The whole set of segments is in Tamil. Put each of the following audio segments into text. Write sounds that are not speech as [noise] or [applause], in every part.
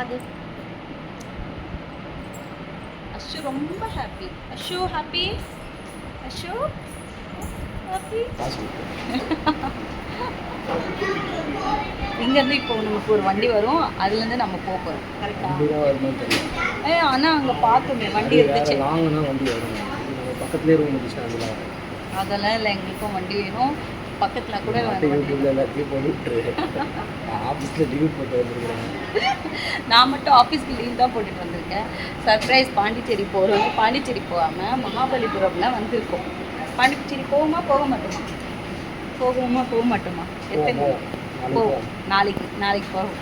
அது அஷு ரொம்ப happy Ashu happy Ashu? Happy [laughs] இங்கேருந்து இப்போ நமக்கு ஒரு வண்டி வரும். அதுலேருந்து நம்ம போக போகிறோம் கரெக்டாக ஏ ஆனால் அங்கே பார்த்தோமே வண்டி இருந்துச்சு. பக்கத்துலேயே அதெல்லாம் இல்லை எங்களுக்கும் வண்டி வேணும். பக்கத்தில் கூட யூடியூப்ல எல்லாத்தையும் போட்டுட்டு [laughs] ஆஃபீஸில் லீவ் போட்டு வந்துருக்குறேன். நான் மட்டும் ஆஃபீஸ்க்கு லீவ் தான் போட்டுட்டு வந்திருக்கேன். சர்ப்ரைஸ் பாண்டிச்சேரி போகிறோம் பாண்டிச்சேரி போகாமல் மகாபலிபுரம்ல வந்திருக்கோம். பாண்டிச்சேரி போவோமா போக மாட்டோமா? போகுமா போக மாட்டோமா? எத்தனை போவோம். நாளைக்கு நாளைக்கு போவோம்.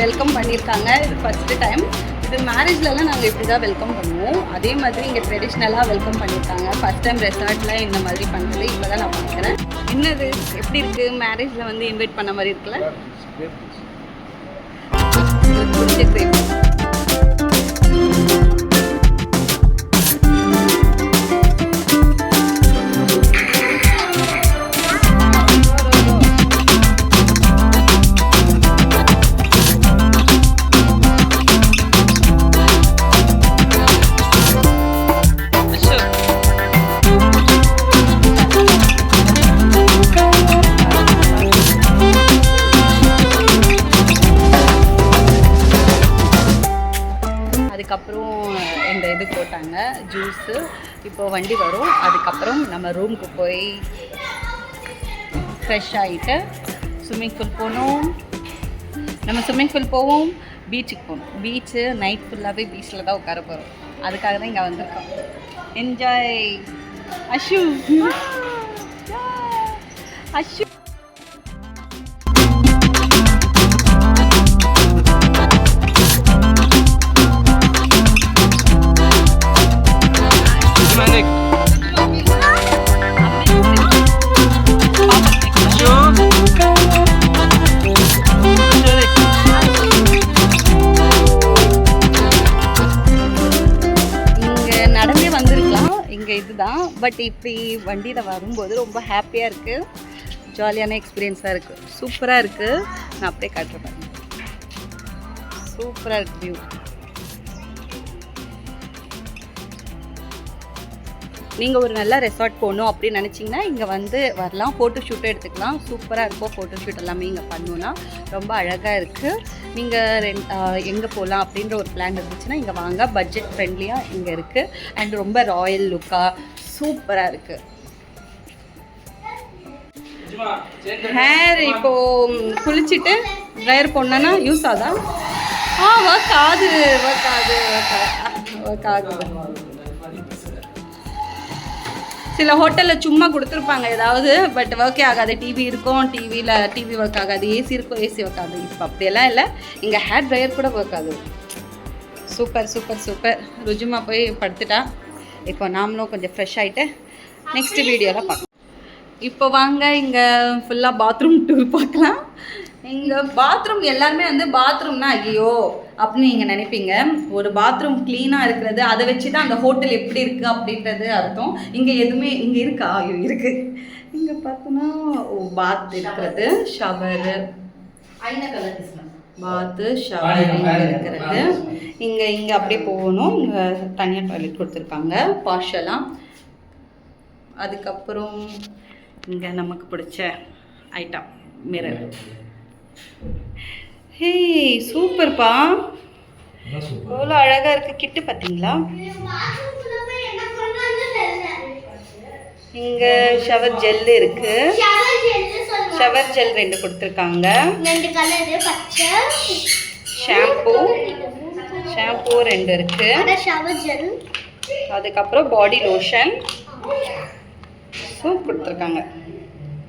வெல்கம் பண்ணியிருக்காங்க. இது ஃபஸ்ட்டு டைம் இது மேரேஜ்லலாம் நாங்கள் இப்படி தான் வெல்கம் பண்ணுவோம். அதே மாதிரி இங்கே ட்ரெடிஷ்னலாக வெல்கம் பண்ணியிருக்காங்க. ஃபஸ்ட் டைம் ரெசார்ட்டில் இந்த மாதிரி பண்ணுறது இப்போ தான் நான் பார்க்குறேன். என்னது? எப்படி இருக்குது மேரேஜில் வந்து இன்வைட் பண்ண மாதிரி இருக்குல்ல? அதுக்கப்புறம் இந்த இது போட்டாங்க ஜூஸு இப்போ வண்டி வரும். அதுக்கப்புறம் நம்ம ரூமுக்கு போய் ஃப்ரெஷ் ஆகிட்டு ஸ்விம்மிங் பூல் போகணும். நம்ம ஸ்விம்மிங் பூல் போவோம் பீச்சுக்கு போகணும். பீச்சு நைட் ஃபுல்லாகவே பீச்சில் தான் உட்கார போகிறோம் அதுக்காக தான் இங்கே வந்திருக்கோம். என்ஜாய் அஷு. [laughs] அஷு. இங்கே இதுதான். பட் இப்படி வண்டியில் வரும்போது ரொம்ப ஹாப்பியாக இருக்குது ஜாலியான எக்ஸ்பீரியன்ஸாக இருக்குது சூப்பராக இருக்குது நான் அப்படியே காட்டுறேன் சூப்பராக இருக்குது வியூ நீங்கள் ஒரு நல்ல ரெசார்ட் போகணும் அப்படின்னு நினச்சிங்கன்னா இங்கே வந்து வரலாம். ஃபோட்டோ ஷூட்டும் எடுத்துக்கலாம். சூப்பராக இருக்கும் ஃபோட்டோ ஷூட் எல்லாமே இங்கே பண்ணோன்னா ரொம்ப அழகாக இருக்குது நீங்கள் ரெண் எங்கே போகலாம் அப்படின்ற ஒரு பிளான் இருந்துச்சுன்னா இங்கே வாங்க. பட்ஜெட் ஃப்ரெண்ட்லியாக இங்கே இருக்குது அண்ட் ரொம்ப ராயல் லுக்காக சூப்பராக இருக்குது ஹேர் இப்போ குளிச்சுட்டு ட்ரையர் போடணுன்னா யூஸ் ஆகுதா? ஆ ஒர்க் ஆகுது ஒர்க் ஆகுது ஒர்க் ஆகுது. சில ஹோட்டலில் சும்மா கொடுத்துருப்பாங்க ஏதாவது பட் ஒர்க்கே ஆகாது. டிவி இருக்கும் டிவியில் டிவி ஒர்க் ஆகாது. ஏசி இருக்கும் ஏசி ஒர்க் ஆகாது. இப்போ அப்படியெல்லாம் இல்லை. இங்கே ஹேர் ட்ரையர் கூட ஒர்க் ஆகுது. சூப்பர் சூப்பர் சூப்பர் ருஜுமா போய் படுத்துட்டா. இப்போ நாமளும் கொஞ்சம் ஃப்ரெஷ் ஆகிட்டு நெக்ஸ்ட் வீடியோவில் பார்க்கலாம் இப்போ வாங்க இங்கே ஃபுல்லாக பாத்ரூம் டூர் பார்க்கலாம். இங்கே பாத்ரூம் எல்லாருமே வந்து பாத்ரூம்னா ஐயோ அப்படின்னு நீங்கள் நினைப்பீங்க. ஒரு பாத்ரூம் க்ளீனாக இருக்கிறது அதை வச்சு தான் அந்த ஹோட்டல் எப்படி இருக்குது அப்படின்றது அர்த்தம். இங்கே எதுவுமே இங்கே இருக்கா? ஐயோ இருக்குது இங்கே பார்த்தோன்னா ஓ பாத் இருக்கிறது. ஷவரு பாத்து ஷவர் இங்கே இருக்கிறது. இங்கே இங்கே அப்படியே போகணும். இங்கே தனியாக டாய்லெட் கொடுத்துருக்காங்க. பார்ஷலாக அதுக்கப்புறம் இங்கே நமக்கு பிடிச்ச ஐட்டம் மிரர் ஹே சூப்பர்ப்பா. எவ்வளோ அழகாக இருக்குது கிட்டு பார்த்தீங்களா இங்கே ஷவர் ஜெல் இருக்கு. ஷவர் ஜெல் ரெண்டு கொடுத்துருக்காங்க. ரெண்டு கலரு பச்சை. ஷாம்பூ ஷாம்பூ ரெண்டு இருக்கு. அட ஷவர் ஜெல் அதுக்கப்புறம் பாடி லோஷன் சோப் கொடுத்துருக்காங்க.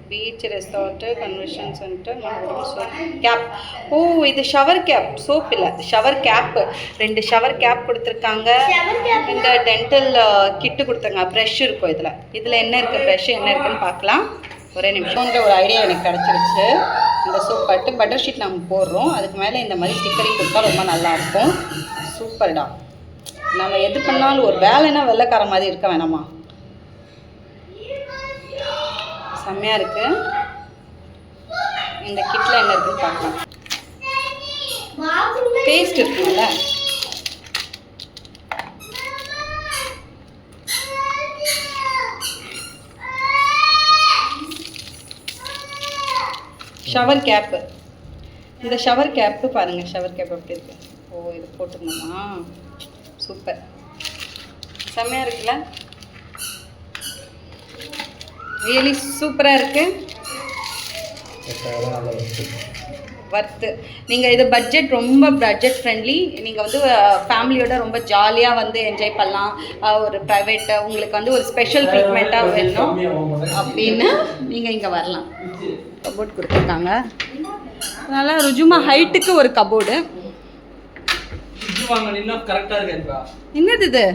Beach resort convention centre cap ஓ இது ஷவர் கேப் சோப் இல்லை. ஷவர் கேப் ரெண்டு ஷவர் கேப் கொடுத்துருக்காங்க. இந்த டென்டல் கிட்டு கொடுத்தாங்க ப்ரஷ் இருக்கும் இதில். இதில் என்ன இருக்குது ப்ரஷ் என்ன இருக்குன்னு பார்க்கலாம். ஒரே நிமிஷம்ன்ற ஒரு ஐடியா எனக்கு கிடச்சிருச்சு. இந்த சோப் பட்டு பட்டர் ஷீட் நம்ம போடுறோம். அதுக்கு மேலே இந்த மாதிரி ஸ்டிக்கரிங் கொடுத்தா ரொம்ப நல்லாயிருக்கும் சூப்பர்டா நம்ம எது பண்ணாலும் ஒரு வேலைன்னா வெள்ளைக்கார மாதிரி இருக்க வேணாமா? செம்மையாக இருக்குது இந்த கிட்டில் என்ன இருக்குன்னு பார்க்கலாம். டேஸ்ட் இருக்குல்ல ஷவர் கேப்பு இந்த ஷவர் கேப்பு பாருங்கள் ஷவர் கேப் எப்படி இருக்கு? ஓ இது போட்டுக்கணுமா சூப்பர் செம்மையாக இருக்குல்ல? ரியலி சூப்பராக இருக்குது வர்த்து நீங்கள் இது பட்ஜெட் ரொம்ப பட்ஜெட் ஃப்ரெண்ட்லி நீங்கள் வந்து ஃபேமிலியோட ரொம்ப ஜாலியாக வந்து என்ஜாய் பண்ணலாம். ஒரு ப்ரைவேட் உங்களுக்கு வந்து ஒரு ஸ்பெஷல் ட்ரீட்மெண்ட்டாக வேணும். அப்படின்னு நீங்கள் இங்கே வரலாம். கபோர்ட் கொடுத்துருக்காங்க. அதனால் ருஜுமா ஹைட்டுக்கு ஒரு கபோர்டு என்னது இது?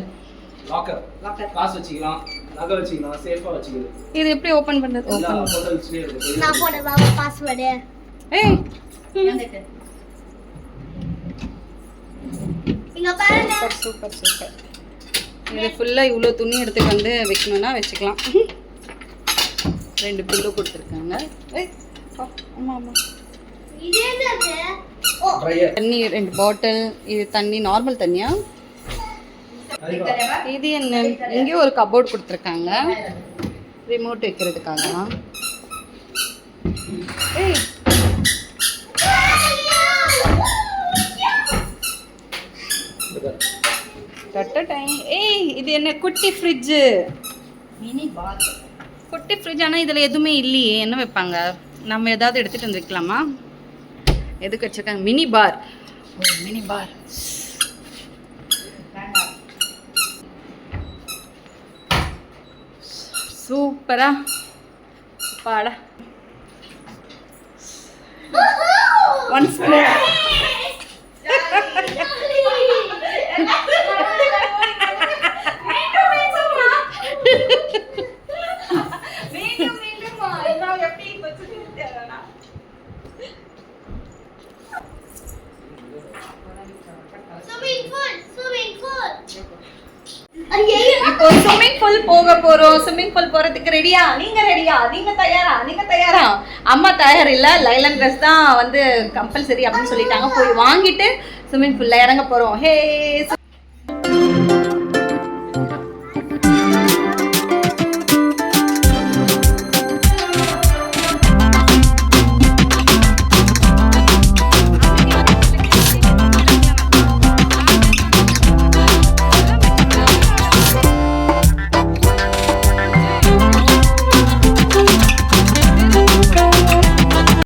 லாக்கர் காசு வச்சுக்கலாம். நகை வச்சுக்கலாம் சேஃபாக வச்சுக்கலாம். இது எப்படி ஓப்பன் பண்ணுறது எல்லா ஓப்பன் ஹோட்டல்ஸ்லேயும் இருக்குது நான் போட பாபா பாஸ்வேர்டு ஏய். இங்க பாருங்க. சூப்பர் சூப்பர் சூப்பர் இது ஃபுல்லாக இவ்வளோ துணி எடுத்துட்டு வந்து வைக்கணும்னா வச்சுக்கலாம். ரெண்டு பில்லு கொடுத்துருக்காங்க. ஏய் ஆமா ஆமா தண்ணி ரெண்டு பாட்டில் இது தண்ணி நார்மல் தண்ணியா? இது என்ன? இங்கே ஒரு கபோர்ட் கொடுத்துருக்காங்க. ரிமோட் வைக்கிறதுக்காக. ஏய். ஏய் இது என்ன குட்டி ஃப்ரிட்ஜு மினி பாத் குட்டி ஃப்ரிட்ஜ் ஆனால் இதில் எதுவுமே இல்லையே. என்ன வைப்பாங்க? நம்ம ஏதாவது எடுத்துகிட்டு வந்து வைக்கலாமா எதுக்கு வச்சுருக்காங்க? மினி பார் மினி பார் சூப்பரா பாடா once more swimming pool swimming pool ஐயோ இப்போ ஸ்விம்மிங் பூல் போக போறோம். ஸ்விம்மிங் பூல் போறதுக்கு ரெடியா நீங்க ரெடியா நீங்க தயாரா? நீங்க தயாரா? அம்மா தயார் இல்ல. லைலன் ட்ரெஸ் தான் வந்து கம்பல்சரி அப்படின்னு சொல்லிட்டாங்க. போய் வாங்கிட்டு ஸ்விம்மிங் பூல்ல இறங்க போறோம். ஹே